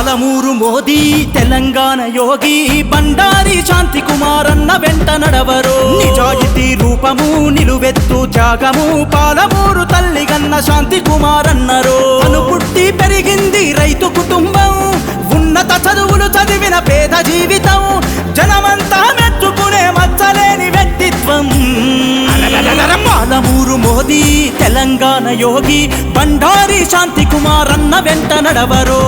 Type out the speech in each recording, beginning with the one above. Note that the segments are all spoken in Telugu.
పాలమూరు మోదీ తెలంగాణ యోగి బండారి శాంతి కుమారన్న వెంట నడవరు. నిజాయితీ రూపము నిలువెత్తు త్యాగము పాలమూరు తల్లిగన్న శాంతి కుమారన్నరు. అను పుట్టి పెరిగింది రైతు కుటుంబం ఉన్నత చదువులు చదివిన పేద జీవితం జనమంతా మెచ్చుకునే మచ్చలేని వ్యక్తిత్వం. పాలమూరు మోదీ తెలంగాణ యోగి బండారి శాంతి కుమారన్న వెంట నడవరో.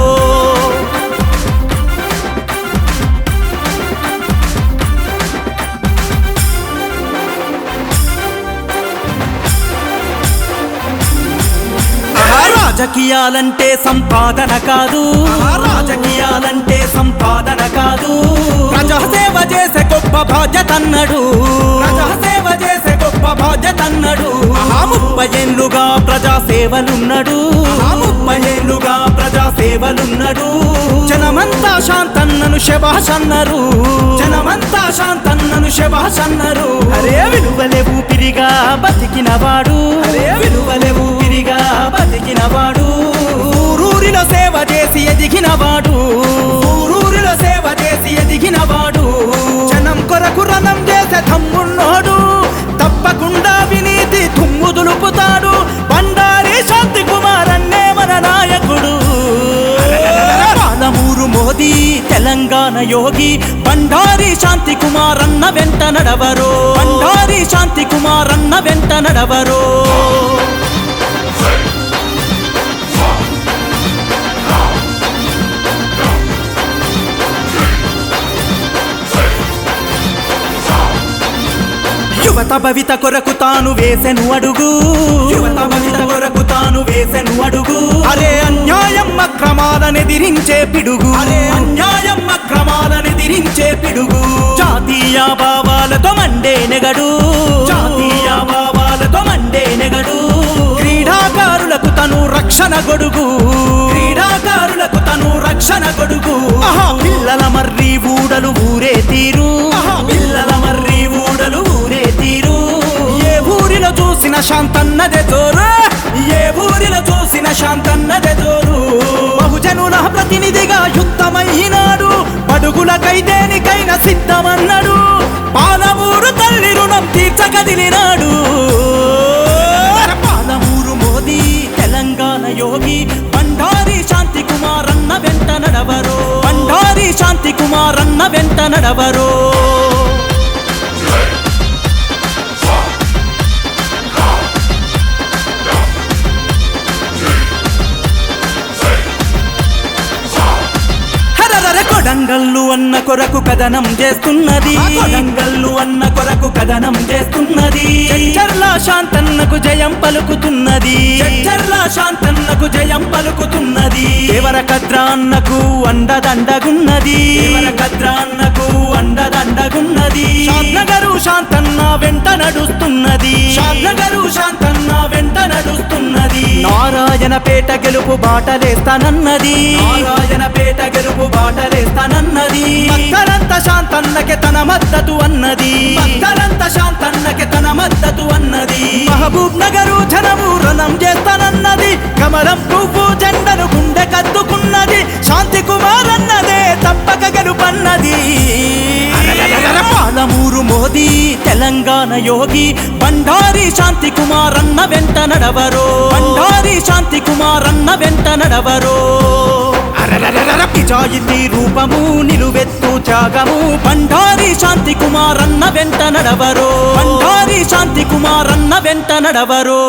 రాజకీయాలంటే సంపాదన కాదు. రాజకీయాలంటే సంపాదన కాదు. ప్రజాసేవ చేసే గొప్ప బాధ్యత అన్నాడు ప్రజాసేవ చేసే గొప్ప బాధ్యత అన్నాడు ముప్పై ఏళ్ళుగా ప్రజాసేవలున్నాడు. ముప్పై ఏళ్ళుగా ప్రజాసేవలున్నాడు. జనమంతా శాంతన్నను శబాష్ అన్నారు జనమంతా శాంతన్నను శబాష్ అన్నారు అరే విలువలే ఊపిరిగా బతికినవాడు. అరే విలువలే బతికినవాడు ఊరూరిలో సేవ చేసి ఎదిగినవాడు. ఊరూరిలో సేవ చేసి ఎదిగినవాడు. జనం కొరకు రణం చేసే తమ్మున్నోడు తప్పకుండా వినీతి తుమ్ము దులుపుతాడు. బండారి శాంతి కుమార్ అన్నే మన నాయకుడు. పాలమూరు మోదీ తెలంగాణ యోగి బండారి శాంతి కుమార్ అన్న వెంట నడవరు. బండారి శాంతి కుమార్ అన్న వెంట నడవరు. యువత భవిత కొరకు తాను వేసెను అడుగు. యువత భవిత కొరకు తాను వేసెను అడుగు. అరే అన్యాయం అక్రమాలనెదిరించే పిడుగు. అరే అన్యాయం అక్రమాలనెదిరించే పిడుగు. జాతీయ భావాలతో మండే నెగడు. జాతీయ భావాలతో మండే నెగడు. క్రీడాకారులకు తను రక్షణ గొడుగు క్రీడాకారులకు శాంతన్నదే తోరు. ఏ ఊరిలో చూసిన శాంతన్నదే తోరు. బహుజనుల ప్రతినిధిగా యుద్ధమైనాడు. బడుగులకై దేనికైనా సిద్ధమన్నాడు. పాలమూరు తల్లి రుణం తీర్చకదిలినాడు పాలమూరు మోదీ తెలంగాణ యోగి. బండారి శాంతి కుమార్ అన్న వెంట నడవరు. బండారి శాంతి కుమార్ అన్న వెంట నడవరు. కొడంగల్లు అన్న కొరకు కథనం చేస్తున్నది. కొడంగల్లు అన్న కొరకు కథనం చేస్తున్నది. చర్ల శాంతన్నకు జయం పలుకుతున్నది. చర్ల శాంతన్నకు జయం పలుకుతున్నది. దేవర కద్ర అన్నకు అండదండగున్నది. దేవర కద్ర అన్నకు అండదండగున్నది. శాంతనగరు శాంతన్న వెంట నడుస్తున్నది. శాంతనగరు శాంతన్న వెంట నడుస్తున్నది. నారాయణపేట గెలుపు బాటలేస్తానన్నది. నారాయణపేట గెలుపు బాటలేస్తానన్నది. భక్తరంత శాంతన్నకి తన మద్దతు అన్నది. భక్తరంత శాంతన్నకి తన మద్దతు అన్నది. మహబూబ్ నగరు జనము రణం చేస్తానన్నది. కమలం పువ్వు జెండను గుండె కద్దుకున్నది శాంతి కుమార్ అన్నదే తప్పక గెలుపన్నది. పాలమూరు మోదీ తెలంగాణ యోగి బండారి శాంతి కుమార్ అన్న వెంట నడవరో. బండారి శాంతి కుమార్ అన్న వెంట నడవరో. నిజాయితీ రూపము నిలువెత్తు త్యాగము బండారి శాంతి కుమార్ అన్న వెంట నడవరో. బండారి శాంతి కుమార్ అన్న వెంట నడవరో.